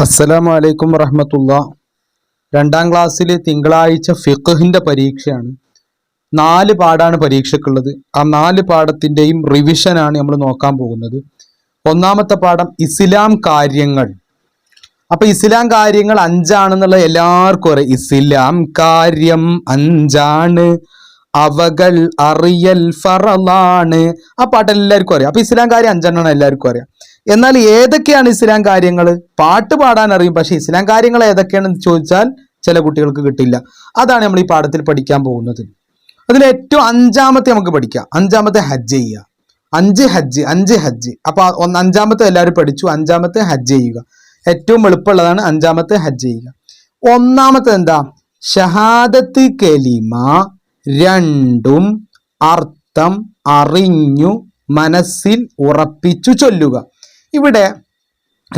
അസ്സലാമു അലൈക്കും വറഹമത്തുള്ള. രണ്ടാം ക്ലാസ്സിലെ തിങ്കളാഴ്ച ഫിഖ്ഹിന്റെ പരീക്ഷയാണ്. നാല് പാടാണ് പരീക്ഷക്കുള്ളത് ആ നാല് പാഠത്തിന്റെയും റിവിഷനാണ് നമ്മൾ നോക്കാൻ പോകുന്നത്. ഒന്നാമത്തെ പാഠം ഇസ്ലാം കാര്യങ്ങൾ. അപ്പൊ ഇസ്ലാം കാര്യങ്ങൾ അഞ്ചാണെന്നുള്ള എല്ലാവർക്കും അറിയാം. ഇസ്ലാം കാര്യം അഞ്ചാണ്. അവകൾ അറിയൽ ഫറലാണ് ആ പാട്ട് എല്ലാവർക്കും അറിയാം. അപ്പൊ ഇസ്ലാം കാര്യം അഞ്ചെണ്ണമാണ് എല്ലാവർക്കും അറിയാം. എന്നാൽ ഏതൊക്കെയാണ് ഇസ്ലാം കാര്യങ്ങൾ? പാട്ട് പാടാൻ അറിയും. പക്ഷെ ഇസ്ലാം കാര്യങ്ങൾ ഏതൊക്കെയാണെന്ന് ചോദിച്ചാൽ ചില കുട്ടികൾക്ക് കിട്ടില്ല. അതാണ് നമ്മൾ ഈ പാഠത്തിൽ പഠിക്കാൻ പോകുന്നത്. അതിൽ ഏറ്റവും അഞ്ചാമത്തെ നമുക്ക് പഠിക്കാം. അഞ്ചാമത്തെ ഹജ്ജ് ചെയ്യുക. അഞ്ച് ഹജ്ജ് അഞ്ച് ഹജ്ജ്. അപ്പൊ ഒന്ന് അഞ്ചാമത്തെ എല്ലാവരും പഠിച്ചു. അഞ്ചാമത്തെ ഹജ്ജ് ചെയ്യുക. ഏറ്റവും എളുപ്പമുള്ളതാണ് അഞ്ചാമത്തെ ഹജ്ജ് ചെയ്യുക. ഒന്നാമത്തെ എന്താ? ഷഹാദത്ത് കലിമ രണ്ടും അർത്ഥം അറിഞ്ഞു മനസ്സിൽ ഉറപ്പിച്ചു ചൊല്ലുക. ഇവിടെ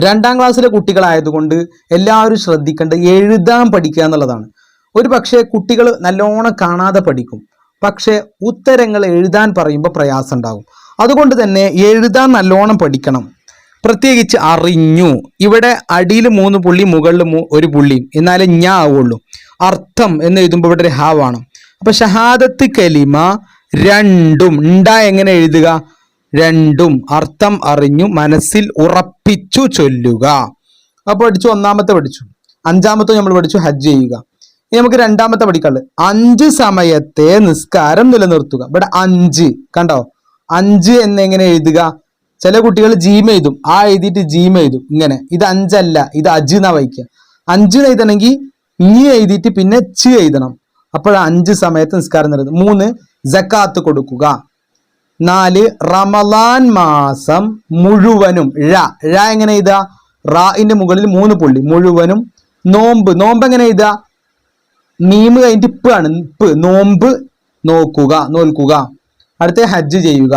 രണ്ടാം ക്ലാസ്സിലെ കുട്ടികളായതുകൊണ്ട് എല്ലാവരും ശ്രദ്ധിക്കേണ്ടത് എഴുതാൻ പഠിക്കുക എന്നുള്ളതാണ്. ഒരു പക്ഷേ കുട്ടികൾ നല്ലോണം കാണാതെ പഠിക്കും. പക്ഷേ ഉത്തരങ്ങൾ എഴുതാൻ പറയുമ്പോൾ പ്രയാസം ഉണ്ടാകും. അതുകൊണ്ട് തന്നെ എഴുതാൻ നല്ലോണം പഠിക്കണം. പ്രത്യേകിച്ച് അറിഞ്ഞു. ഇവിടെ അടിയിൽ മൂന്ന് പുള്ളി മുകളിൽ ഒരു പുള്ളി എന്നാലേ ഞാ ആവുള്ളൂ. അർത്ഥം എന്ന് എഴുതുമ്പോൾ ഇവിടെ ഒരു ഹാ വേണം അപ്പൊ ഷഹാദത്ത് കലിമ രണ്ടും ഉണ്ടാ എങ്ങനെ എഴുതുക? രണ്ടും അർത്ഥം അറിഞ്ഞു മനസ്സിൽ ഉറപ്പിച്ചു ചൊല്ലുക. അപ്പൊ പഠിച്ചു ഒന്നാമത്തെ പഠിച്ചു. അഞ്ചാമത്തെ നമ്മൾ പഠിച്ചു ഹജ്ജ് ചെയ്യുക. ഇനി നമുക്ക് രണ്ടാമത്തെ പഠിക്കാനുള്ളത്. അഞ്ച് സമയത്തെ നിസ്കാരം നിലനിർത്തുക. ഇവിടെ അഞ്ച് കണ്ടോ? അഞ്ച് എന്നെങ്ങനെ എഴുതുക? ചില കുട്ടികൾ ജീം എഴുതും. ആ എഴുതിയിട്ട് ജീം എഴുതും. ഇങ്ങനെ. ഇത് അഞ്ചല്ല ഇത് അജ് എന്നാ വായിക്കുക. അഞ്ച് എഴുതണമെങ്കിൽ ഇ എഴുതിയിട്ട് പിന്നെ ചി എഴുതണം. അപ്പോഴാണ് അഞ്ച് സമയത്ത് നിസ്കാരം നിലനിർത്തും മൂന്ന് ജക്കാത്ത് കൊടുക്കുക. നാല് റമലാൻ മാസം മുഴുവനും ഴ ഴ എങ്ങനെ എഴുതുക? റാഇന്റെ മുകളിൽ മൂന്ന് പുള്ളി മുഴുവനും. നോമ്പ് നോമ്പ് എങ്ങനെ എഴുതുക? മീമ് കഴിഞ്ഞിട്ട് ഇപ്പ് ആണ് ഇപ്പ്. നോമ്പ് നോക്കുക നോൽക്കുക. അടുത്ത ഹജ്ജ് ചെയ്യുക.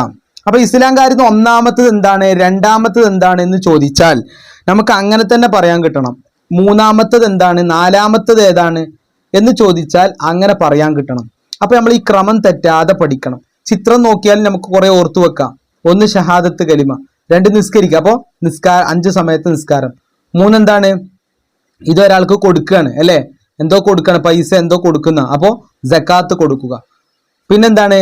അപ്പൊ ഇസ്ലാം കാര്യത്തിൽ ഒന്നാമത്തത് എന്താണ്? രണ്ടാമത്തത് എന്താണ് എന്ന് ചോദിച്ചാൽ നമുക്ക് അങ്ങനെ തന്നെ പറയാൻ കിട്ടണം. മൂന്നാമത്തത് എന്താണ്? നാലാമത്തത് ഏതാണ്? എന്ന് ചോദിച്ചാൽ അങ്ങനെ പറയാൻ കിട്ടണം. അപ്പൊ നമ്മൾ ഈ ക്രമം തെറ്റാതെ പഠിക്കണം. ചിത്രം നോക്കിയാൽ നമുക്ക് കുറെ ഓർത്തു വെക്കാം. ഒന്ന് ഷഹാദത്ത് കലിമ രണ്ട് നിസ്കരിക്കുക. അപ്പോ നിസ്കാര അഞ്ച് സമയത്ത് നിസ്കാരം. മൂന്നെന്താണ്? ഇതൊരാൾക്ക് കൊടുക്കുകയാണ് അല്ലേ? എന്തോ കൊടുക്കുകയാണ് പൈസ എന്തോ കൊടുക്കുന്ന. അപ്പോ ജക്കാത്ത് കൊടുക്കുക. പിന്നെന്താണ്?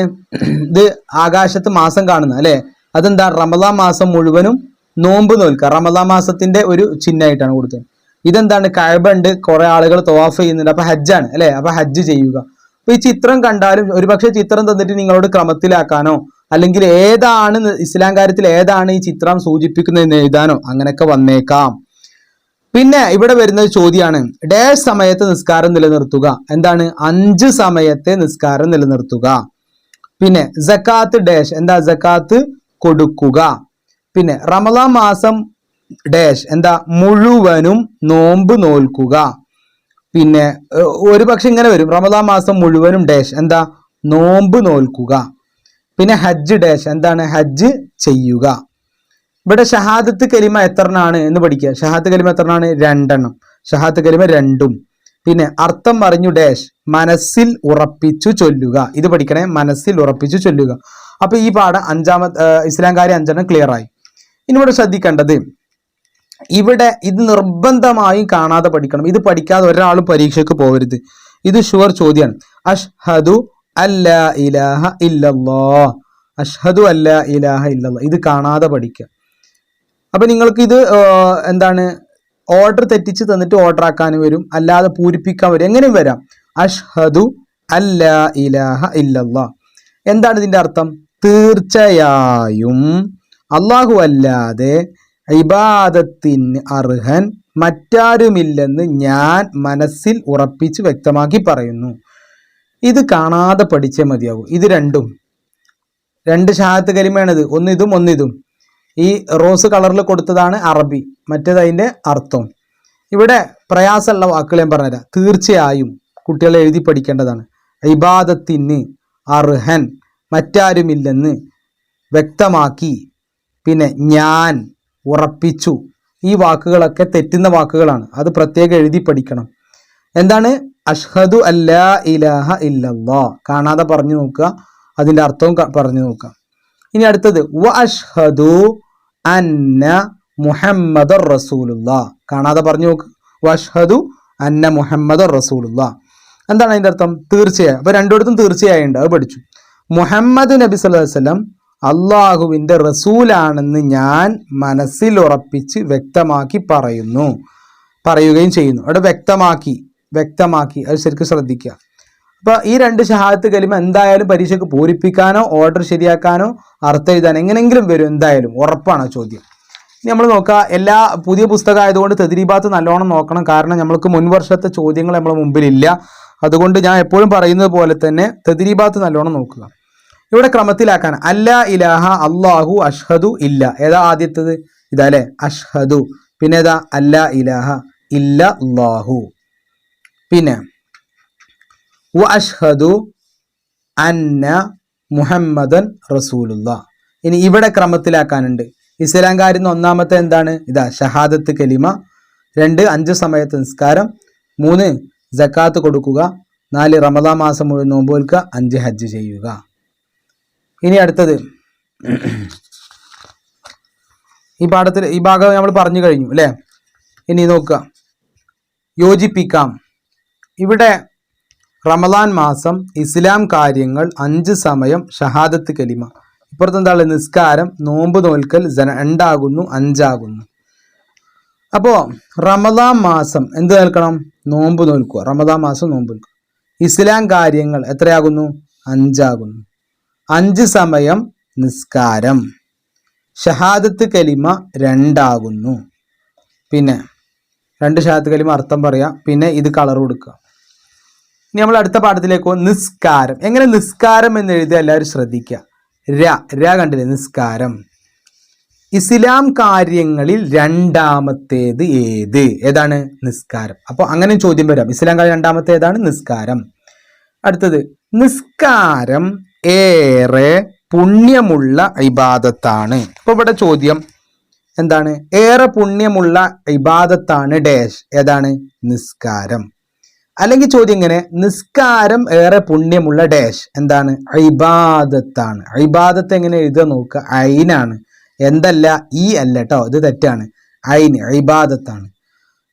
ഇത് ആകാശത്ത് മാസം കാണുന്ന അല്ലേ? അതെന്താ? റമദാ മാസം മുഴുവനും നോമ്പ് നോൽക്കുക. റമദാ മാസത്തിന്റെ ഒരു ചിഹ്നമായിട്ടാണ് കൊടുത്തത്. ഇതെന്താണ്? കഴബ ഉണ്ട് കുറെ ആളുകൾ തവാഫ് ചെയ്യുന്നുണ്ട്. അപ്പൊ ഹജ്ജാണ് അല്ലേ? അപ്പൊ ഹജ്ജ് ചെയ്യുക. അപ്പൊ ഈ ചിത്രം കണ്ടാലും ഒരുപക്ഷെ ചിത്രം തന്നിട്ട് നിങ്ങളോട് ക്രമത്തിലാക്കാനോ അല്ലെങ്കിൽ ഏതാണ് ഇസ്ലാം കാര്യത്തിൽ ഏതാണ് ഈ ചിത്രം സൂചിപ്പിക്കുന്നതെന്ന് എഴുതാനോ അങ്ങനെയൊക്കെ വന്നേക്കാം. പിന്നെ ഇവിടെ വരുന്ന ചോദ്യമാണ് ഡാഷ് സമയത്ത് നിസ്കാരം നിലനിർത്തുക. എന്താണ്? അഞ്ച് സമയത്തെ നിസ്കാരം നിലനിർത്തുക. പിന്നെ ജക്കാത്ത് ഡാഷ് എന്താ ജക്കാത്ത് കൊടുക്കുക. പിന്നെ റമദാൻ മാസം ഡാഷ് എന്താ? മുഴുവനും നോമ്പ് നോൽക്കുക. പിന്നെ ഒരു പക്ഷെ ഇങ്ങനെ വരും. റമദാൻ മാസം മുഴുവനും ഡാഷ് എന്താ? നോമ്പ് നോൽക്കുക. പിന്നെ ഹജ്ജ് ഡാഷ് എന്താണ്? ഹജ്ജ് ചെയ്യുക. ഇവിടെ ഷഹാദത്ത് കലിമ എത്രണ്ണാണ് എന്ന് പഠിക്കുക. ഷഹാദത്ത് കലിമ എത്രണ്ണാണ്? രണ്ടെണ്ണം. ഷഹാദത്ത് കലിമ രണ്ടും. പിന്നെ അർത്ഥം പറഞ്ഞു ഡാഷ് മനസ്സിൽ ഉറപ്പിച്ചു ചൊല്ലുക. ഇത് പഠിക്കണേ. മനസ്സിൽ ഉറപ്പിച്ചു ചൊല്ലുക. അപ്പൊ ഈ പാഠം അഞ്ചാമത്തെ ഇസ്ലാം കാര്യം അഞ്ചെണ്ണം ക്ലിയർ ആയി. ഇനി ഇവിടെ ശ്രദ്ധിക്കേണ്ടത് ഇവിടെ ഇത് നിർബന്ധമായും കാണാതെ പഠിക്കണം. ഇത് പഠിക്കാതെ ഒരാളും പരീക്ഷയ്ക്ക് പോകരുത് ഇത് ഷുവർ ചോദ്യമാണ് അഷ്ഹദു അല്ല ഇലാഹ ഇല്ലല്ലോ. അഷ്ഹദു അല്ല ഇലാഹ ഇല്ലല്ലോ. ഇത് കാണാതെ പഠിക്കുക. അപ്പൊ നിങ്ങൾക്ക് ഇത് എന്താണ് ഓർഡർ തെറ്റിച്ച് തന്നിട്ട് ഓർഡർ ആക്കാൻ വരും. അല്ലാതെ പൂരിപ്പിക്കാൻ വരും. എങ്ങനെയും വരാം. അഷ്ഹദു അല്ല ഇലാഹ ഇല്ലല്ലോ. എന്താണ് ഇതിന്റെ അർത്ഥം? തീർച്ചയായും അള്ളാഹു അല്ലാതെ ഇബാദത്തിന് അർഹൻ മറ്റാരുമില്ലെന്ന് ഞാൻ മനസ്സിൽ ഉറപ്പിച്ച് വ്യക്തമാക്കി പറയുന്നു. ഇത് കാണാതെ പഠിച്ചേ മതിയാകും ഇത് രണ്ടും. രണ്ട് ഷഹാത്ത് കലിമയാണിത് ഒന്നിതും ഒന്നിതും ഈ റോസ് കളറിൽ കൊടുത്തതാണ് അറബി. മറ്റേത് അതിന്റെ അർത്ഥം. ഇവിടെ പ്രയാസമുള്ള വാക്കുകൾ ഞാൻ പറഞ്ഞുതരാം. തീർച്ചയായും കുട്ടികളെ എഴുതി പഠിക്കേണ്ടതാണ്. ഇബാദത്തിന് അർഹൻ മറ്റാരുമില്ലെന്ന് വ്യക്തമാക്കി. പിന്നെ ഞാൻ ഉറപ്പിച്ചു. ഈ വാക്കുകളൊക്കെ തെറ്റുന്ന വാക്കുകളാണ്. അത് പ്രത്യേകം എഴുതി പഠിക്കണം. എന്താണ്? അഷ്ഹദു അല്ലാ ഇലാഹ ഇല്ലല്ലാ. കാണാതെ പറഞ്ഞു നോക്കുക. അതിന്റെ അർത്ഥവും പറഞ്ഞു നോക്കുക. ഇനി അടുത്തത്. വ അഷ്ഹദു അന്ന മുഹമ്മദ് റസൂലുള്ള. കാണാതെ പറഞ്ഞു നോക്കുക വഷ്ഹദു അന്ന മുഹമ്മദ് റസൂലുള്ള. എന്താണ് അതിന്റെ അർത്ഥം? തീർച്ചയായും. അപ്പൊ രണ്ടിടത്തും തീർച്ചയായും ഉണ്ട് അത് പഠിച്ചു. മുഹമ്മദ് നബി സല്ലാ അലൈഹി വസല്ലം അള്ളാഹുവിന്റെ റസൂലാണെന്ന് ഞാൻ മനസ്സിൽ ഉറപ്പിച്ച് വ്യക്തമാക്കി പറയുന്നു. പറയുകയും ചെയ്യുന്നു. അവിടെ വ്യക്തമാക്കി വ്യക്തമാക്കി. അത് ശരിക്കും ശ്രദ്ധിക്കുക. അപ്പോൾ ഈ രണ്ട് ഷഹാദത്ത് കലിമ എന്തായാലും പരീക്ഷയ്ക്ക് പൂരിപ്പിക്കാനോ ഓർഡർ ശരിയാക്കാനോ അർത്ഥം എഴുതാൻ എങ്ങനെങ്കിലും വരും എന്തായാലും. ഉറപ്പാണ് ചോദ്യം. നമ്മൾ നോക്കുക എല്ലാ പുതിയ പുസ്തകം ആയതുകൊണ്ട് തെതിരീഭാഗത്ത് നല്ലോണം നോക്കണം. കാരണം നമ്മൾക്ക് മുൻവർഷത്തെ ചോദ്യങ്ങൾ നമ്മളെ മുമ്പിലില്ല. അതുകൊണ്ട് ഞാൻ എപ്പോഴും പറയുന്നത് പോലെ തന്നെ തെതിരീഭാഗത്ത് നല്ലോണം നോക്കുക. ഇവിടെ ക്രമത്തിലാക്കാൻ അല്ല ഇലാഹ അള്ളാഹു അഷ്ഹദു ഇല്ല. ഏതാ ആദ്യത്തത്? ഇതാ അല്ലെ അഷ്ഹദു. പിന്നെ ഏതാ? അല്ല ഇലാഹ ഇല്ല അള്ളാഹു പിന്നെ വ അഷ്ഹദു അന്ന മുഹമ്മദൻ റസൂലുള്ള. ഇനി ഇവിടെ ക്രമത്തിലാക്കാനുണ്ട്. ഇസ്ലാംകാരിന്ന് ഒന്നാമത്തെ എന്താണ്? ഇതാ ഷഹാദത്ത് കലിമ. രണ്ട് അഞ്ച് സമയത്ത് നിസ്കാരം. മൂന്ന് ജക്കാത്ത് കൊടുക്കുക. നാല് റമദാ മാസം മുഴുവൻ നോമ്പ് വെൽക്കുക. അഞ്ച് ഹജ്ജ് ചെയ്യുക. ഇനി അടുത്തത്. ഈ പാഠത്തിൽ ഈ ഭാഗം നമ്മൾ പറഞ്ഞു കഴിഞ്ഞു അല്ലേ? ഇനി നോക്കുക. യോജിപ്പിക്കാം. ഇവിടെ റമദാൻ മാസം ഇസ്ലാം കാര്യങ്ങൾ അഞ്ച് സമയം ഷഹാദത്ത് കലിമ. ഇപ്പുറത്ത് എന്താണ്? നിസ്കാരം നോമ്പ് നോൽക്കൽ ജന- രണ്ടാകുന്നു അഞ്ചാകുന്നു. അപ്പോ റമദാൻ മാസം എന്ത് നിൽക്കണം? നോമ്പ് നോൽക്കുക. റമദാൻ മാസം നോമ്പ് നോൽക്കുക. ഇസ്ലാം കാര്യങ്ങൾ എത്രയാകുന്നു? അഞ്ചാകുന്നു. അഞ്ച് സമയം നിസ്കാരം. ഷഹാദത്ത് കലിമ രണ്ടാകുന്നു. പിന്നെ രണ്ട് ഷഹാദത്ത് കലിമ അർത്ഥം പറയാം. പിന്നെ ഇത് കളർ കൊടുക്കുക. ഇനി നമ്മൾ അടുത്ത പാഠത്തിലേക്ക് നിസ്കാരം. എങ്ങനെ നിസ്കാരം എന്ന് എഴുതി എല്ലാവരും ശ്രദ്ധിക്കുക. ര. ര കണ്ടില്ലേ? നിസ്കാരം. ഇസ്ലാം കാര്യങ്ങളിൽ രണ്ടാമത്തേത് ഏത്? ഏതാണ്? നിസ്കാരം. അപ്പോൾ അങ്ങനെ ചോദ്യം വരാം. ഇസ്ലാം കാര്യം രണ്ടാമത്തേതാണ് നിസ്കാരം. അടുത്തത് നിസ്കാരം ഏറെ പുണ്യമുള്ള ഇബാദത്താണ്. അപ്പൊ ഇവിടെ ചോദ്യം എന്താണ്? ഏറെ പുണ്യമുള്ള ഇബാദത്താണ് ഡാഷ് ഏതാണ്? നിസ്കാരം. അല്ലെങ്കിൽ ചോദ്യം ഇങ്ങനെ നിസ്കാരം ഏറെ പുണ്യമുള്ള ഡാഷ് എന്താണ്? ഇബാദത്താണ്. ഇബാദത്ത് എങ്ങനെ എഴുതുക നോക്കുക? ഐനാണ്. എന്തല്ല? ഈ അല്ല കേട്ടോ ഇത് തെറ്റാണ്. ഐന് ഇബാദത്താണ്.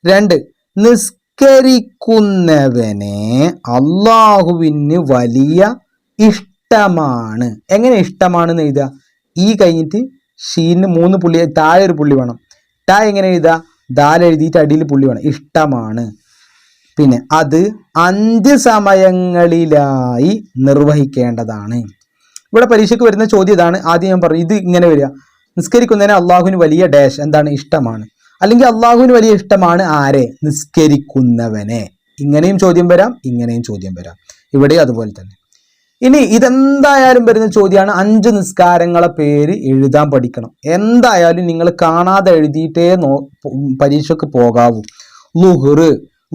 രണ്ട് നിസ്കരിക്കുന്നവനെ അള്ളാഹുവിന് വലിയ ഇഷ്ടമാണ്. എങ്ങനെ ഇഷ്ടമാണെന്ന് എഴുതുക. ഈ കഴിഞ്ഞിട്ട് ഷീന് മൂന്ന് പുള്ളി താഴെ ഒരു പുള്ളി വേണം. ടാ എങ്ങനെ എഴുതുക? ദാൽ എഴുതിയിട്ട് അടിയിൽ പുള്ളി വേണം. ഇഷ്ടമാണ്. പിന്നെ അത് അഞ്ച് സമയങ്ങളിലായി നിർവഹിക്കേണ്ടതാണ്. ഇവിടെ പരീക്ഷയ്ക്ക് വരുന്ന ചോദ്യം ഇതാണ്. ആദ്യം ഞാൻ പറഞ്ഞു ഇത് ഇങ്ങനെ വരിക. നിസ്കരിക്കുന്നതിന് അള്ളാഹുവിന് വലിയ ഡാഷ് എന്താണ്? ഇഷ്ടമാണ്. അല്ലെങ്കിൽ അള്ളാഹുവിന് വലിയ ഇഷ്ടമാണ് ആരെ? നിസ്കരിക്കുന്നവനെ. ഇങ്ങനെയും ചോദ്യം വരാം ഇങ്ങനെയും ചോദ്യം വരാം. ഇവിടെ അതുപോലെ തന്നെ. ഇനി ഇതെന്തായാലും വരുന്ന ചോദ്യമാണ്. അഞ്ച് നിസ്കാരങ്ങളെ പേര് എഴുതാൻ പഠിക്കണം. എന്തായാലും നിങ്ങൾ കാണാതെ എഴുതിയിട്ടേ നോ പരീക്ഷക്ക് പോകാവൂ. ലുഹറ്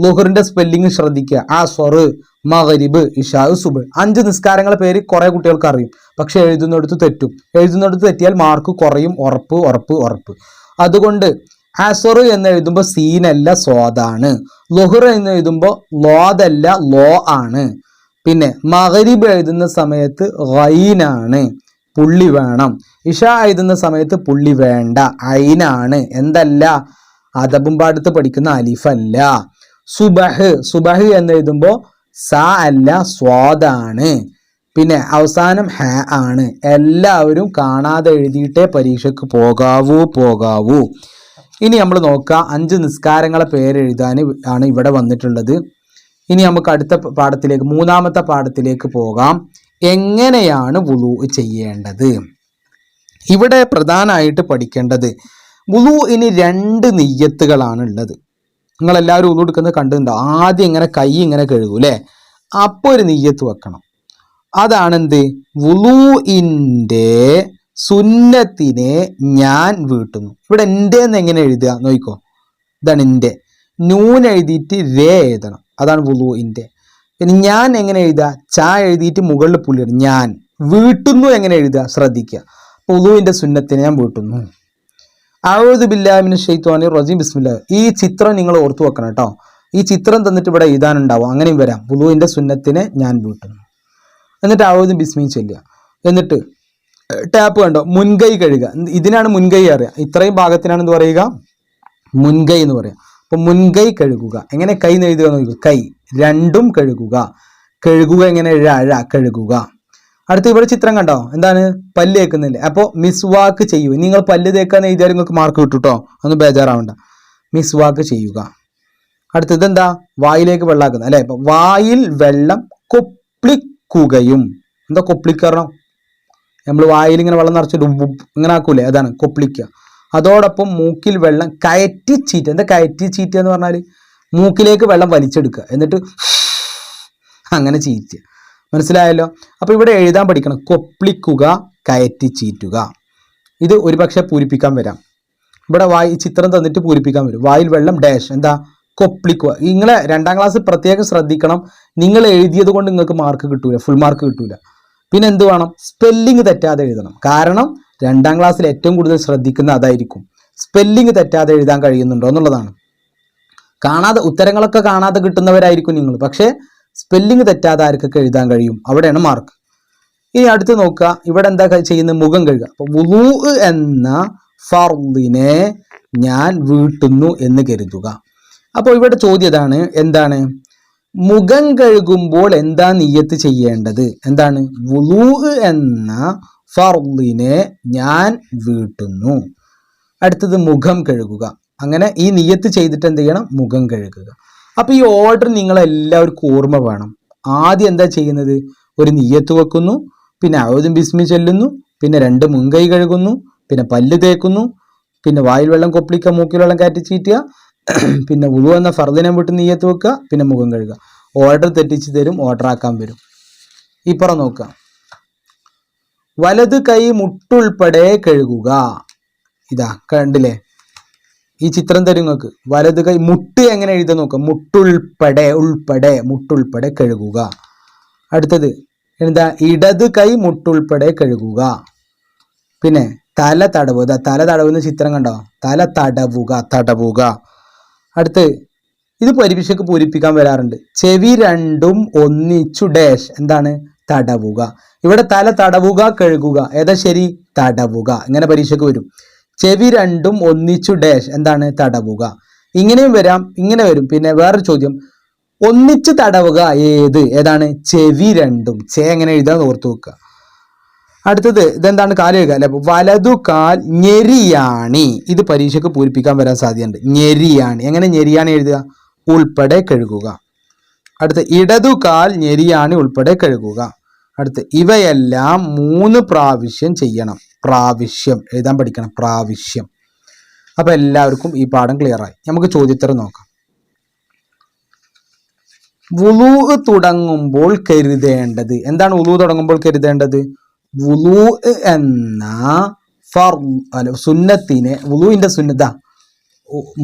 ലുഹറിന്റെ സ്പെല്ലിംഗ് ശ്രദ്ധിക്കുക. ആ സ്വറ് മകരിബ് ഇഷാ സുബ്. അഞ്ച് നിസ്കാരങ്ങളെ പേര് കുറെ കുട്ടികൾക്ക് അറിയും. പക്ഷെ എഴുതുന്നിടത്ത് തെറ്റും. എഴുതുന്നിടത്ത് തെറ്റിയാൽ മാർക്ക് കുറയും. ഉറപ്പ് ഉറപ്പ് ഉറപ്പ്. അതുകൊണ്ട് ആസ്വറ് എന്ന് എഴുതുമ്പോൾ സീനല്ല സ്വാദാണ്. ലുഹർ എന്ന് എഴുതുമ്പോൾ ലോദല്ല ലോ ആണ്. പിന്നെ മകരിബ് എഴുതുന്ന സമയത്ത് റൈനാണ് പുള്ളി വേണം. ഇഷ എഴുതുന്ന സമയത്ത് പുള്ളി വേണ്ട. ഐനാണ്. എന്തല്ല? അതബും പാടത്ത് പഠിക്കുന്ന അലിഫല്ല. സുബഹ്. സുബഹ് എന്ന് എഴുതുമ്പോൾ സ അല്ല സ്വാദാണ്. പിന്നെ അവസാനം ഹ ആണ്. എല്ലാവരും കാണാതെ എഴുതിയിട്ടേ പരീക്ഷയ്ക്ക് പോകാവൂ പോകാവൂ. ഇനി നമ്മൾ നോക്കുക അഞ്ച് നിസ്കാരങ്ങളെ പേരെഴുതാൻ ആണ് ഇവിടെ വന്നിട്ടുള്ളത്. ഇനി നമുക്ക് അടുത്ത പാഠത്തിലേക്ക് മൂന്നാമത്തെ പാഠത്തിലേക്ക് പോകാം. എങ്ങനെയാണ് വുളു ചെയ്യേണ്ടത്? ഇവിടെ പ്രധാനമായിട്ട് പഠിക്കേണ്ടത് വുളു ഇനി രണ്ട് നെയ്യത്തുകളാണ് ഉള്ളത്. നിങ്ങൾ എല്ലാവരും ഉളു എടുക്കുന്നത് കണ്ടിട്ടുണ്ടോ? ആദ്യം ഇങ്ങനെ കൈ ഇങ്ങനെ കഴുകും അല്ലേ അപ്പോൾ ഒരു നെയ്യത്ത് വെക്കണം. അതാണെന്ത്? വുളുഇന്റെ സുന്നത്തിനെ ഞാൻ വീട്ടുന്നു. ഇവിടെ എന്റെ എന്ന് എങ്ങനെ എഴുതുക? നോക്കിക്കോ. ഇതാണ് എന്റെ നൂൻ എഴുതിയിട്ട് രേ എഴുതണം. അതാണ് വുളുവിന്റെ പിന്നെ ഞാൻ എങ്ങനെ എഴുതുക? ചാ എഴുതിയിട്ട് മുകളിൽ പുള്ളിയിടും ഞാൻ. വീട്ടുന്നു എങ്ങനെ എഴുതുക? ശ്രദ്ധിക്കുക. വുളുവിന്റെ സുന്നത്തിനെ ഞാൻ വീട്ടുന്നു. അഴുതു ബില്ലാമിന് ഷെയ്ത്വാനി റജീം. ബിസ്മില്ല ഈ ചിത്രം നിങ്ങൾ ഓർത്തു വെക്കണം കേട്ടോ. ഈ ചിത്രം തന്നിട്ട് ഇവിടെ എഴുതാനുണ്ടാവും. അങ്ങനെയും വരാം. വുളുവിന്റെ സുന്നത്തിനെ ഞാൻ വീട്ടുന്നു. എന്നിട്ട് അഴുതു ബിസ്മിയും ചൊല്ലുക. എന്നിട്ട് ടാപ്പ് കണ്ടോ? മുൻകൈ കഴുകുക. ഇതിനാണ് മുൻകൈ അറിയുക ഇത്രയും ഭാഗത്തിനാണെന്ന് പറയുക. മുൻകൈ എന്ന് പറയാം അപ്പൊ മുൻകൈ കഴുകുക. എങ്ങനെ കൈ എഴുതുക നോക്കുക കൈ. രണ്ടും കഴുകുക. കഴുകുക എങ്ങനെ? ഴ ഴ കഴുകുക. അടുത്ത് ഇവിടെ ചിത്രം കണ്ടോ? എന്താണ്? പല്ല് തേക്കുന്നില്ലേ? അപ്പോൾ മിസ്വാക്ക് ചെയ്യൂ. നിങ്ങൾ പല്ല് തേക്കാൻ എഴുതിയാൽ നിങ്ങൾക്ക് മാർക്ക് കിട്ടും കേട്ടോ ഒന്നും ബേജാറാവണ്ട. മിസ്വാക്ക് ചെയ്യുക. അടുത്തത് എന്താ? വായിലേക്ക് വെള്ളാക്കുന്നത് അല്ലെ? ഇപ്പം വായിൽ വെള്ളം കൊപ്ലിക്കുകയും. എന്താ കൊപ്ലിക്കണം നമ്മൾ വായിൽ ഇങ്ങനെ വെള്ളം നിറച്ചിട്ട് ഇങ്ങനെ ആക്കൂലേ? അതാണ് കൊപ്ലിക്കുക അതോടൊപ്പം മൂക്കിൽ വെള്ളം കയറ്റി ചീറ്റ് എന്താ കയറ്റി ചീറ്റ് എന്ന് പറഞ്ഞാൽ മൂക്കിലേക്ക് വെള്ളം വലിച്ചെടുക്കുക. എന്നിട്ട് അങ്ങനെ ചീറ്റുക. മനസ്സിലായല്ലോ? അപ്പോൾ ഇവിടെ എഴുതാൻ പഠിക്കണം. കൊപ്ലിക്കുക കയറ്റി ചീറ്റുക. ഇത് ഒരുപക്ഷെ പൂരിപ്പിക്കാൻ വരാം. ഇവിടെ വായി ചിത്രം തന്നിട്ട് പൂരിപ്പിക്കാൻ വരും. വായിൽ വെള്ളം ഡാഷ്. എന്താ? കൊപ്ലിക്കുക. നിങ്ങളെ രണ്ടാം ക്ലാസ് പ്രത്യേകം ശ്രദ്ധിക്കണം. നിങ്ങൾ എഴുതിയത് കൊണ്ട് നിങ്ങൾക്ക് മാർക്ക് കിട്ടൂല. ഫുൾ മാർക്ക് കിട്ടൂല. പിന്നെ എന്ത് വേണം? സ്പെല്ലിങ് തെറ്റാതെ എഴുതണം. കാരണം രണ്ടാം ക്ലാസ്സിൽ ഏറ്റവും കൂടുതൽ ശ്രദ്ധിക്കുന്ന അതായിരിക്കും. സ്പെല്ലിംഗ് തെറ്റാതെ എഴുതാൻ കഴിയുന്നുണ്ടോ എന്നുള്ളതാണ്. കാണാതെ ഉത്തരങ്ങളൊക്കെ കാണാതെ കിട്ടുന്നവരായിരിക്കും നിങ്ങൾ. പക്ഷേ സ്പെല്ലിംഗ് തെറ്റാതെ ആർക്കൊക്കെ എഴുതാൻ കഴിയും? അവിടെയാണ് മാർക്ക് ഇനി അടുത്ത് നോക്കുക. ഇവിടെ എന്താ ചെയ്യുന്നത്? മുഖം കഴുകുക. അപ്പൊ വുളു എന്ന ഫർദിനെ ഞാൻ വീട്ടുന്നു എന്ന് കരുതുക. അപ്പോൾ ഇവിടെ ചോദ്യം ഇതാണ്. എന്താണ്? മുഖം കഴുകുമ്പോൾ എന്താ നീയത്ത് ചെയ്യേണ്ടത്? എന്താണ്? വുളു എന്ന ഫർദിനെ ഞാൻ വീട്ടുന്നു. അടുത്തത് മുഖം കഴുകുക. അങ്ങനെ ഈ നിയത്ത് ചെയ്തിട്ട് എന്ത് ചെയ്യണം? മുഖം കഴുകുക. അപ്പൊ ഈ ഓർഡർ നിങ്ങൾ എല്ലാവർക്കും ഓർമ്മ വേണം. ആദ്യം എന്താ ചെയ്യുന്നത്? ഒരു നിയ്യത്ത് വെക്കുന്നു പിന്നെ അവധും ബിസ്മി ചെല്ലുന്നു പിന്നെ രണ്ട് മുൻകൈ കഴുകുന്നു പിന്നെ പല്ല് തേക്കുന്നു പിന്നെ വായിൽ വെള്ളം കൊപ്പിളിക്കുക മൂക്കിൽ വെള്ളം കയറ്റി ചീറ്റുക പിന്നെ ഉളു എന്ന ഫർദിനെ വിട്ട് നീയത്ത് വെക്കുക പിന്നെ മുഖം കഴുകുക. ഓർഡർ തെറ്റിച്ച് തരും ഓർഡർ ആക്കാൻ വരും. ഇപ്പുറം നോക്കുക. വലത് കൈ മുട്ടുൾപ്പെടെ കഴുകുക. ഇതാ കണ്ടില്ലേ? ഈ ചിത്രം തരും നിങ്ങൾക്ക്. വലത് കൈ മുട്ട് എങ്ങനെ എഴുതാൻ നോക്കാം. മുട്ടുൾപ്പെടെ ഉൾപ്പെടെ മുട്ടുൾപ്പെടെ കഴുകുക. അടുത്തത് എന്താ? ഇടത് കൈ മുട്ടുൾപ്പെടെ കഴുകുക. പിന്നെ തല തടവുക തല തടവുന്ന ചിത്രം കണ്ടോ? തല തടവുക തടവുക. അടുത്ത് ഇത് പരീക്ഷയ്ക്ക് പൂരിപ്പിക്കാൻ വരാറുണ്ട്. ചെവി രണ്ടും ഒന്നിച്ചു ഡാഷ്. എന്താണ്? തടവുക. ഇവിടെ തല തടവുക കഴുകുക. ഏതാ ശരി? തടവുക. ഇങ്ങനെ പരീക്ഷയ്ക്ക് വരും. ചെവി രണ്ടും ഒന്നിച്ചു ഡാഷ് എന്താണ്? തടവുക. ഇങ്ങനെയും വരാം ഇങ്ങനെ വരും. പിന്നെ വേറൊരു ചോദ്യം. ഒന്നിച്ച് തടവുക ഏത്? ഏതാണ്? ചെവി രണ്ടും. ചേ എങ്ങനെ എഴുതാൻ ഓർത്തു വെക്കുക. അടുത്തത് ഇതെന്താണ്? കാൽ കഴുകുക അല്ലെ? വലതു കാൽ ഞെരിയാണി. ഇത് പരീക്ഷയ്ക്ക് പൂരിപ്പിക്കാൻ വരാൻ സാധ്യതയുണ്ട്. ഞെരിയാണി. എങ്ങനെ ഞെരിയാണി എഴുതുക? ഉൾപ്പെടെ കഴുകുക. അടുത്ത് ഇടതുകാൽ ഞെരിയാണി ഉൾപ്പെടെ കഴുകുക. അടുത്ത് ഇവയെല്ലാം മൂന്ന് പ്രാവശ്യം ചെയ്യണം. പ്രാവശ്യം. എഴുതാൻ പഠിക്കണം. പ്രാവശ്യം. അപ്പൊ എല്ലാവർക്കും ഈ പാഠം ക്ലിയർ ആയി. നമുക്ക് ചോദ്യത്തരം നോക്കാം. വുളൂ തുടങ്ങുമ്പോൾ കരുതേണ്ടത്. എന്താണ് ഉളു തുടങ്ങുമ്പോൾ കരുതേണ്ടത്? വുളൂ എന്ന ഫർ അല്ല സുന്നത്തിനെ വുളുവിന്റെ സുന്നത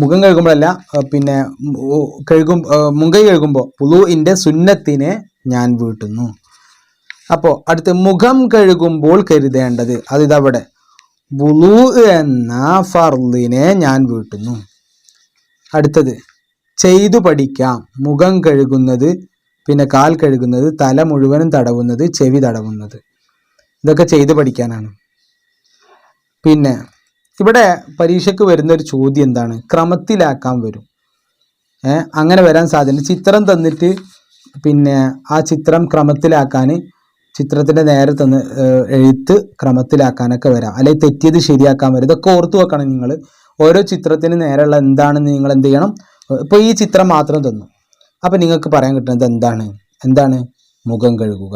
മുഖം കഴുകുമ്പോഴല്ല പിന്നെ കഴുകും മുഖം കഴുകുമ്പോൾ പുളുവിന്റെ സുന്നത്തിനെ ഞാൻ വീട്ടുന്നു. അപ്പോൾ അടുത്ത് മുഖം കഴുകുമ്പോൾ കരുതേണ്ടത് അത് ഇതവിടെ എന്ന ഫർലിനെ ഞാൻ വീട്ടുന്നു. അടുത്തത് ചെയ്തു പഠിക്കാം. മുഖം കഴുകുന്നത് പിന്നെ കാൽ കഴുകുന്നത് തല മുഴുവനും തടവുന്നത് ചെവി തടവുന്നത്. ഇതൊക്കെ ചെയ്തു പഠിക്കാനാണ്. പിന്നെ ഇവിടെ പരീക്ഷയ്ക്ക് വരുന്ന ഒരു ചോദ്യം എന്താണ്? ക്രമത്തിലാക്കാൻ വരും. അങ്ങനെ വരാൻ സാധ്യത ചിത്രം തന്നിട്ട് പിന്നെ ആ ചിത്രം ക്രമത്തിലാക്കാൻ ചിത്രത്തിന്റെ നേരെ തന്ന് എഴുത്ത് ക്രമത്തിലാക്കാനൊക്കെ വരാം. അല്ലെങ്കിൽ തെറ്റിയത് ശരിയാക്കാൻ വരും. ഇതൊക്കെ ഓർത്തു വെക്കണം നിങ്ങൾ ഓരോ ചിത്രത്തിന് നേരെയുള്ള എന്താണെന്ന് നിങ്ങൾ എന്ത് ചെയ്യണം? ഇപ്പോൾ ഈ ചിത്രം മാത്രം തന്നു. അപ്പം നിങ്ങൾക്ക് പറയാൻ കിട്ടുന്നത് എന്താണ്? എന്താണ്? മുഖം കഴുകുക.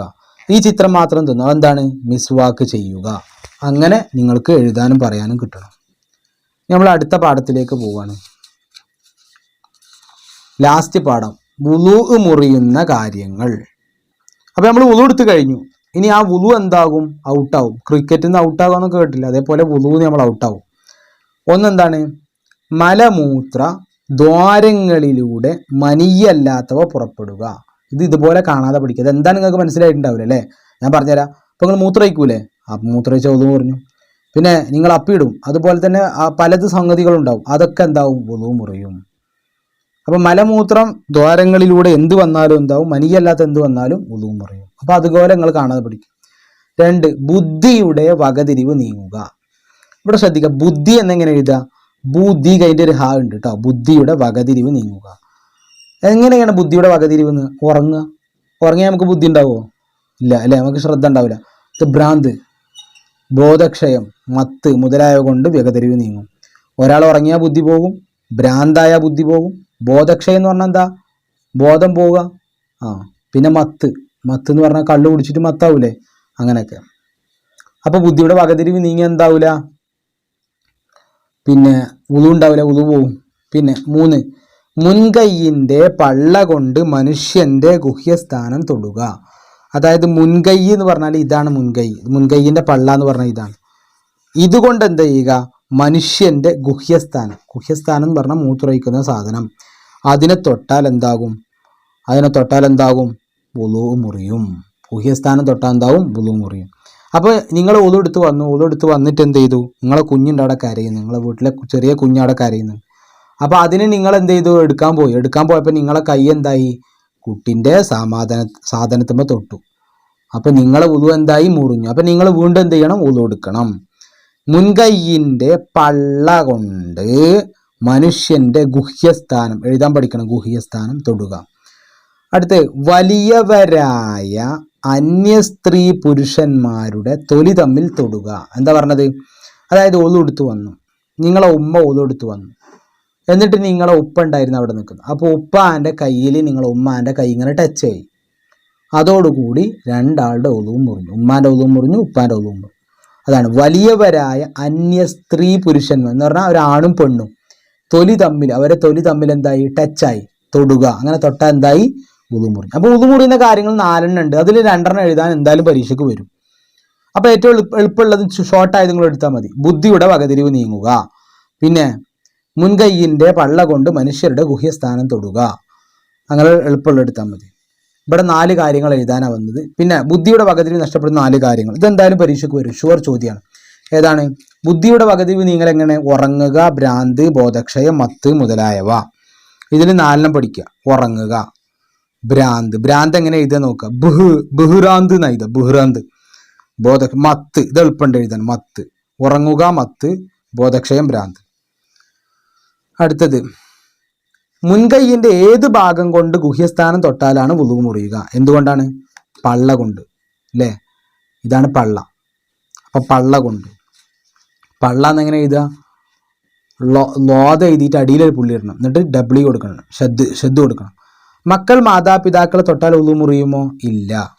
ഈ ചിത്രം മാത്രം തിന്നും. എന്താണ് മിസ് മിസ്വാക്ക് ചെയ്യുക. അങ്ങനെ നിങ്ങൾക്ക് എഴുതാനും പറയാനും കിട്ടണം. നമ്മൾ അടുത്ത പാഠത്തിലേക്ക് പോവാണ്. ലാസ്റ്റ് പാഠം. വുളു മുറിയുന്ന കാര്യങ്ങൾ. അപ്പൊ നമ്മൾ വുളു എടുത്തു കഴിഞ്ഞു. ഇനി ആ വുളു എന്താകും? ഔട്ടാവും ക്രിക്കറ്റിൽ നിന്ന് ഔട്ടാകാന്നൊക്കെ കേട്ടില്ല. അതേപോലെ വുളു നമ്മൾ ഔട്ടാവും ഒന്നെന്താണ്? മലമൂത്ര ദ്വാരങ്ങളിലൂടെ മനിയല്ലാത്തവ പുറപ്പെടുക. ഇത് ഇതുപോലെ കാണാതെ പഠിക്കുക ഇത് എന്താണ് നിങ്ങൾക്ക് മനസ്സിലായിട്ടുണ്ടാവില്ല അല്ലേ? ഞാൻ പറഞ്ഞുതരാം. അപ്പോൾ നിങ്ങൾ മൂത്രയിക്കൂലേ ആ മൂത്രയിച്ച ഒതു പറഞ്ഞു. പിന്നെ നിങ്ങൾ അപ്പിടും. അതുപോലെ തന്നെ പലത് സംഗതികളുണ്ടാവും. അതൊക്കെ എന്താവും? ഒതു മുറിയും. അപ്പം മലമൂത്രം ദ്വാരങ്ങളിലൂടെ എന്ത് വന്നാലും എന്താവും? മനിയല്ലാത്ത എന്ത് വന്നാലും ഒതു മുറിയും. അപ്പം അതുപോലെ നിങ്ങൾ കാണാതെ പഠിക്കും രണ്ട് ബുദ്ധിയുടെ വകതിരിവ് നീങ്ങുക. ഇവിടെ ശ്രദ്ധിക്കുക ബുദ്ധി എന്നെങ്ങനെ എഴുതുക? ബുദ്ധി കഴിഞ്ഞ ഒരു ഹാ ഉണ്ട് കേട്ടോ ബുദ്ധിയുടെ വകതിരിവ് നീങ്ങുക. എങ്ങനെയാണ് ബുദ്ധിയുടെ വകതിരിവ് എന്ന് ഉറങ്ങുക. ഉറങ്ങിയാൽ നമുക്ക് ബുദ്ധി ഉണ്ടാവുമോ ഇല്ല അല്ലേ? നമുക്ക് ശ്രദ്ധ ഉണ്ടാവില്ല. ഇത് ഭ്രാന്ത് ബോധക്ഷയം മത്ത് മുതലായവ കൊണ്ട് വ്യകതിരിവ് നീങ്ങും. ഒരാൾ ഉറങ്ങിയാൽ ബുദ്ധി പോകും ഭ്രാന്തായ ബുദ്ധി പോകും. ബോധക്ഷയം എന്ന് പറഞ്ഞാൽ എന്താ? ബോധം പോവുക. ആ പിന്നെ മത്ത്. മത്ത് എന്ന് പറഞ്ഞാൽ കള്ളു കുടിച്ചിട്ട് മത്താവൂലേ? അങ്ങനെയൊക്കെ. അപ്പൊ ബുദ്ധിയുടെ വകതിരിവ് നീങ്ങി എന്താവൂല? പിന്നെ ഉളു ഉണ്ടാവില്ല ഉളു പോവും. പിന്നെ മൂന്ന് മുൻകൈയിന്റെ പള്ള കൊണ്ട് മനുഷ്യന്റെ ഗുഹ്യസ്ഥാനം തൊടുക. അതായത് മുൻകൈ എന്ന് പറഞ്ഞാൽ ഇതാണ് മുൻകൈ. മുൻകൈയിന്റെ പള്ള എന്ന് പറഞ്ഞാൽ ഇതാണ്. ഇതുകൊണ്ട് എന്ത് ചെയ്യുക? മനുഷ്യന്റെ ഗുഹ്യസ്ഥാനം. ഗുഹ്യസ്ഥാനം എന്ന് പറഞ്ഞാൽ മൂത്രയിക്കുന്ന സാധനം. അതിനെ തൊട്ടാൽ എന്താകും? അതിനെ തൊട്ടാൽ എന്താകും? ഉളു മുറിയും. ഗുഹ്യസ്ഥാനം തൊട്ടാൽ എന്താകും? ഉളു മുറിയും. അപ്പോൾ നിങ്ങൾ ഉളു എടുത്ത് വന്നു. ഉളു എടുത്ത് വന്നിട്ട് എന്ത് ചെയ്തു? നിങ്ങളെ കുഞ്ഞുണ്ട് അവിടെ കരയുന്നു. നിങ്ങളെ വീട്ടിലെ ചെറിയ കുഞ്ഞവിടെ കരയുന്നു. അപ്പോൾ അതിന് നിങ്ങൾ എന്ത് ചെയ്തു എടുക്കാൻ പോയി. എടുക്കാൻ പോയപ്പോൾ നിങ്ങളെ കൈ എന്തായി? കുട്ടിന്റെ സമാധാന സാധനത്തുമ്പോൾ തൊട്ടു. അപ്പോൾ നിങ്ങളെ ഉളു എന്തായി? മുറിഞ്ഞു. അപ്പോൾ നിങ്ങൾ വീണ്ടും എന്ത് ചെയ്യണം? ഉളു എടുക്കണം. മുൻകൈയിന്റെ പള്ള കൊണ്ട് മനുഷ്യന്റെ ഗുഹ്യസ്ഥാനം എഴുതാൻ പഠിക്കണം. ഗുഹ്യസ്ഥാനം തൊടുക. അടുത്ത് വലിയവരായ അന്യ സ്ത്രീ പുരുഷന്മാരുടെ തൊലി തമ്മിൽ തൊടുക. എന്താ പറഞ്ഞത്? അതായത് ഒളുടുത്ത് വന്നു. നിങ്ങളെ ഉമ്മ ഒളുടുത്ത് വന്നു. എന്നിട്ട് നിങ്ങളെ ഉപ്പ ഉണ്ടായിരുന്നു അവിടെ നിൽക്കുന്നത്. അപ്പോൾ ഉപ്പാന്റെ കയ്യിൽ നിങ്ങളെ ഉമ്മാന്റെ കൈ ഇങ്ങനെ ടച്ച് ആയി. അതോടുകൂടി രണ്ടാളുടെ ഒതുവും മുറിഞ്ഞു. ഉമ്മാന്റെ ഒതുവും മുറിഞ്ഞു ഉപ്പാന്റെ ഒതുവും മുറിഞ്ഞു. അതാണ് വലിയവരായ അന്യ സ്ത്രീ പുരുഷന്മാർ എന്ന് പറഞ്ഞാൽ ഒരാണും പെണ്ണും. തൊലി തമ്മിൽ അവരെ തൊലി തമ്മിൽ എന്തായി? ടച്ചായി തൊടുക. അങ്ങനെ തൊട്ടാൽ എന്തായി? ഉതുമുറി അപ്പോൾ ഉളുമുറിയുന്ന കാര്യങ്ങൾ നാലെണ്ണം ഉണ്ട്. അതിൽ രണ്ടെണ്ണം എഴുതാൻ എന്തായാലും പരീക്ഷയ്ക്ക് വരും. അപ്പോൾ ഏറ്റവും എളുപ്പ എളുപ്പമുള്ളത് ഷോർട്ടായത് നിങ്ങൾ എടുത്താൽ മതി. ബുദ്ധിയുടെ വകതിരിവ് നീങ്ങുക. പിന്നെ മുൻകൈയിന്റെ പള്ള കൊണ്ട് മനുഷ്യരുടെ ഗുഹ്യസ്ഥാനം തൊടുക. അങ്ങനെ എളുപ്പമുള്ള എടുത്താൽ മതി. ഇവിടെ നാല് കാര്യങ്ങൾ എഴുതാനാണ് വന്നത്. പിന്നെ ബുദ്ധിയുടെ വകതിരിവ് നഷ്ടപ്പെടുന്ന നാല് കാര്യങ്ങൾ. ഇതെന്തായാലും പരീക്ഷയ്ക്ക് വരും. ഷുവർ ചോദ്യമാണ്. ഏതാണ്? ബുദ്ധിയുടെ വകതിരിവ് നിങ്ങൾ എങ്ങനെ? ഉറങ്ങുക ഭ്രാന്ത് ബോധക്ഷയം മത്ത് മുതലായവ. ഇതിൽ നാലെണ്ണം പഠിക്കുക. ഉറങ്ങുക ഭ്രാന്ത്. ഭ്രാന്ത് എങ്ങനെ എഴുതാൻ നോക്കുക. ബുഹ് ബുഹ്റാന്ത് എന്നാ എഴുതുക. ബുഹ്റാന്ത് ബോധ മത്ത്. ഇത് എളുപ്പമുണ്ട് എഴുതാൻ. മത്ത്. ഉറങ്ങുക മത്ത് ബോധക്ഷയം ഭ്രാന്ത്. അടുത്തത്. മുൻകൈയിന്റെ ഏത് ഭാഗം കൊണ്ട് ഗുഹ്യസ്ഥാനം തൊട്ടാലാണ് വുളു മുറിയുക? എന്തുകൊണ്ടാണ്? പള്ള കൊണ്ട് അല്ലേ ഇതാണ് പള്ള. അപ്പൊ പള്ള കൊണ്ട്. പള്ള എന്നെങ്ങനെ എഴുതുക? ലോ ലോത എഴുതിയിട്ട് അടിയിലൊരു പുള്ളി ഇടണം. എന്നിട്ട് ഡബ്ല്യു കൊടുക്കണം. ഷദ് ഷദ് കൊടുക്കണം. മക്കൾ മാതാപിതാക്കളെ തൊട്ടാൽ ഉളു മുറിയുമോ? ഇല്ല.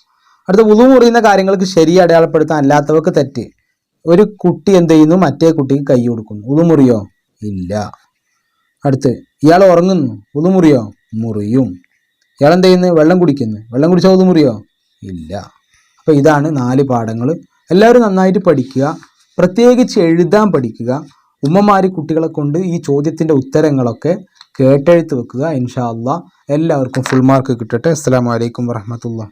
അടുത്ത ഉളു മുറിയുന്ന കാര്യങ്ങൾക്ക് ശരി അടയാളപ്പെടുത്താൻ അല്ലാത്തവർക്ക് തെറ്റ്. ഒരു കുട്ടി എന്ത് ചെയ്യുന്നു? മറ്റേ കുട്ടിക്ക് കൈ കൊടുക്കുന്നു. ഉളു മുറിയോ? ഇല്ല. അടുത്ത് ഇയാൾ ഉറങ്ങുന്നു. ഉതുമുറിയോ? മുറിയും. ഇയാൾ എന്ത് ചെയ്യുന്നു? വെള്ളം കുടിക്കുന്നു. വെള്ളം കുടിച്ചാൽ ഉതുമുറിയോ? ഇല്ല. അപ്പോൾ ഇതാണ് നാല് പാഠങ്ങൾ എല്ലാവരും നന്നായിട്ട് പഠിക്കുക. പ്രത്യേകിച്ച് എഴുതാൻ പഠിക്കുക. ഉമ്മമാർ കുട്ടികളെ കൊണ്ട് ഈ ചോദ്യത്തിന്റെ ഉത്തരങ്ങളൊക്കെ കേട്ടെഴുത്ത് വെക്കുക. ഇൻഷാ എല്ലാവർക്കും ഫുൾ മാർക്ക് കിട്ടട്ടെ. അസ്സാം വലൈക്കും വറഹമത്തുള്ള